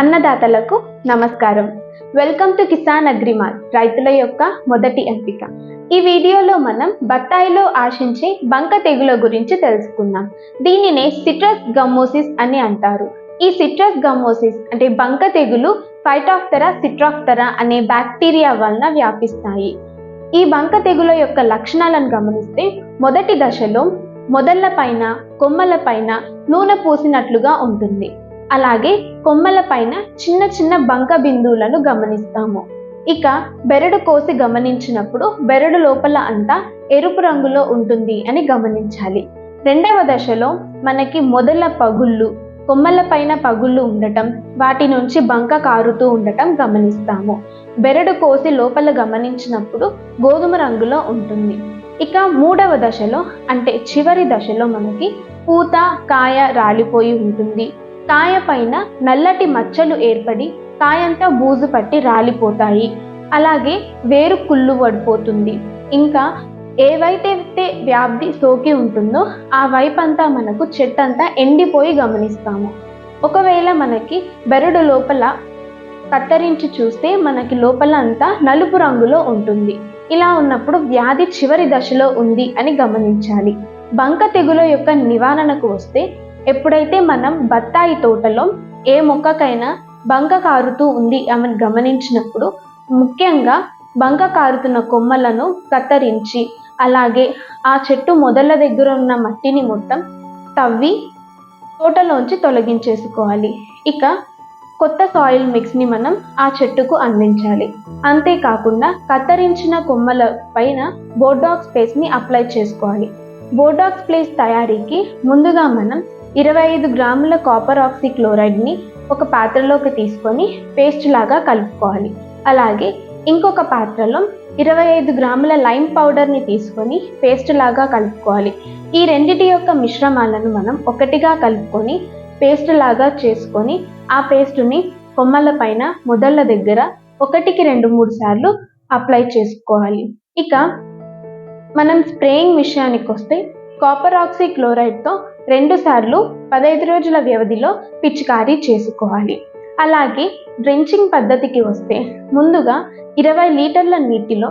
అన్నదాతలకు నమస్కారం. Welcome to Kisan agri mall రైతుల యొక్క మొదటి ఎంపిక. ఈ వీడియోలో మనం బత్తాయిలో ఆశించే బంక తెగుల గురించి తెలుసుకుందాం. దీనినే సిట్రస్ గమ్మోసిస్ అని అంటారు. ఈ సిట్రస్ గమ్మోసిస్ అంటే బంక తెగులు ఫైటాఫ్తరా సిట్రాఫ్తరా అనే బ్యాక్టీరియా వలన వ్యాపిస్తాయి. ఈ బంక తెగుల యొక్క లక్షణాలను గమనిస్తే మొదటి దశలో మొదళ్ళ పైన కొమ్మల పైన నూనె పూసినట్లుగా ఉంటుంది. అలాగే కొమ్మల పైన చిన్న చిన్న బంక బిందువులను గమనిస్తాము. ఇక బెరడు కోసి గమనించినప్పుడు బెరడు లోపల అంతా ఎరుపు రంగులో ఉంటుంది అని గమనించాలి. రెండవ దశలో మనకి మొదల పగుళ్ళు కొమ్మల పైన పగుళ్ళు ఉండటం వాటి నుంచి బంక కారుతూ ఉండటం గమనిస్తాము. బెరడు కోసి లోపల గమనించినప్పుడు గోధుమ రంగులో ఉంటుంది. ఇక మూడవ దశలో అంటే చివరి దశలో మనకి పూత కాయ రాలిపోయి ఉంటుంది. కాయ పైన నల్లటి మచ్చలు ఏర్పడి కాయంతా బూజు పట్టి రాలిపోతాయి. అలాగే వేరు కుళ్ళు పడిపోతుంది. ఇంకా ఏవైతే వ్యాప్తి సోకి ఉంటుందో ఆ వైపు అంతా మనకు చెట్టంతా ఎండిపోయి గమనిస్తాము. ఒకవేళ మనకి బెరడు లోపల కత్తిరించి చూస్తే మనకి లోపల అంతా నలుపు రంగులో ఉంటుంది. ఇలా ఉన్నప్పుడు వ్యాధి చివరి దశలో ఉంది అని గమనించాలి. బంక తెగుల యొక్క నివారణకు వస్తే ఎప్పుడైతే మనం బత్తాయి తోటలో ఏ మొక్కకైనా బంక కారుతూ ఉంది అని గమనించినప్పుడు ముఖ్యంగా బంక కారుతున్న కొమ్మలను కత్తిరించి అలాగే ఆ చెట్టు మొదళ్ళ దగ్గర ఉన్న మట్టిని మొత్తం తవ్వి తోటలోంచి తొలగించేసుకోవాలి. ఇక కొత్త సాయిల్ మిక్స్ని మనం ఆ చెట్టుకు అందించాలి. అంతేకాకుండా కత్తిరించిన కొమ్మల పైన బోర్డాక్స్ స్పేస్ని అప్లై చేసుకోవాలి. బోర్డాక్స్ ప్లేస్ తయారీకి ముందుగా మనం ఇరవై ఐదు గ్రాముల కాపర్ ఆక్సిక్లోరైడ్ని ఒక పాత్రలోకి తీసుకొని పేస్ట్ లాగా కలుపుకోవాలి. అలాగే ఇంకొక పాత్రలో ఇరవై ఐదు గ్రాముల లైమ్ పౌడర్ని తీసుకొని పేస్ట్ లాగా కలుపుకోవాలి. ఈ రెండిటి యొక్క మిశ్రమాలను మనం ఒకటిగా కలుపుకొని పేస్ట్ లాగా చేసుకొని ఆ పేస్టుని కొమ్మల పైన మొదళ్ళ దగ్గర ఒకటికి రెండు మూడు సార్లు అప్లై చేసుకోవాలి. ఇక మనం స్ప్రేయింగ్ విషయానికి వస్తే కాపర్ ఆక్సీ క్లోరైడ్తో రెండుసార్లు పదహైదు రోజుల వ్యవధిలో పిచికారీ చేసుకోవాలి. అలాగే డ్రెంచింగ్ పద్ధతికి వస్తే ముందుగా ఇరవై లీటర్ల నీటిలో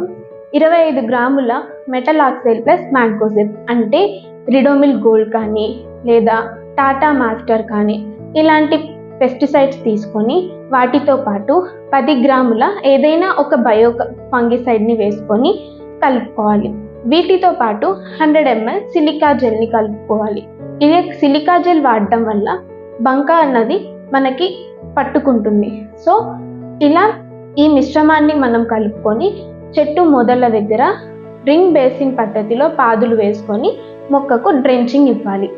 ఇరవై ఐదు గ్రాముల మెటల్ ఆక్సైడ్ ప్లస్ మ్యాంకోజిబ్ అంటే రిడోమిల్ గోల్డ్ కానీ లేదా టాటా మాస్టర్ కానీ ఇలాంటి పెస్టిసైడ్స్ తీసుకొని వాటితో పాటు పది గ్రాముల ఏదైనా ఒక బయో ఫంగిసైడ్ని వేసుకొని కలుపుకోవాలి. వీటితో పాటు హండ్రెడ్ ఎంఎల్ సిలికా జెల్ని కలుపుకోవాలి. ఇది సిలికా జెల్ వాడడం వల్ల బంక అన్నది మనకి పట్టుకుంటుంది. సో ఇలా ఈ మిశ్రమాన్ని మనం కలుపుకొని చెట్టు మొదళ్ళ దగ్గర రింగ్ బేసిన్ పద్ధతిలో పాదులు వేసుకొని మొక్కకు డ్రెంచింగ్ ఇవ్వాలి.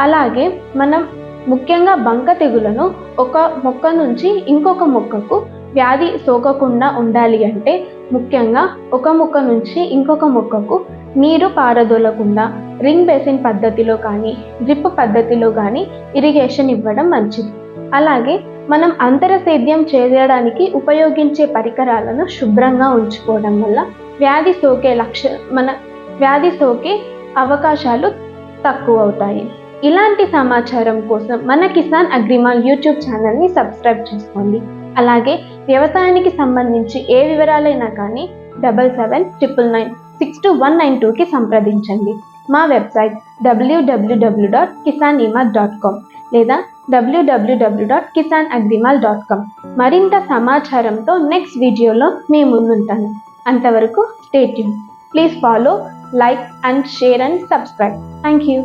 అలాగే మనం ముఖ్యంగా బంక తెగులను ఒక మొక్క నుంచి ఇంకొక మొక్కకు వ్యాధి సోకకుండా ఉండాలి అంటే ముఖ్యంగా ఒక మొక్క నుంచి ఇంకొక మొక్కకు నీరు పారదోలకుండా రింగ్ బేసిన్ పద్ధతిలో కానీ డ్రిప్ పద్ధతిలో కానీ ఇరిగేషన్ ఇవ్వడం మంచిది. అలాగే మనం అంతర సేద్యం చేయడానికి ఉపయోగించే పరికరాలను శుభ్రంగా ఉంచుకోవడం వల్ల వ్యాధి సోకే లక్ష మన వ్యాధి సోకే అవకాశాలు తక్కువ అవుతాయి. ఇలాంటి సమాచారం కోసం మన కిసాన్ అగ్రిమాల్ యూట్యూబ్ ఛానల్ని సబ్స్క్రైబ్ చేసుకోండి. అలాగే వ్యవసాయానికి సంబంధించి ఏ వివరాలైనా కానీ double seven triple nine six two one nine టూకి సంప్రదించండి. మా website WWW dot kisan dot com లేదా WWW dot kisan Agrimall dot com మరింత సమాచారంతో నెక్స్ట్ వీడియోలో మీ ముందుంటాను. అంతవరకు stay tuned please follow like and share and subscribe. Thank you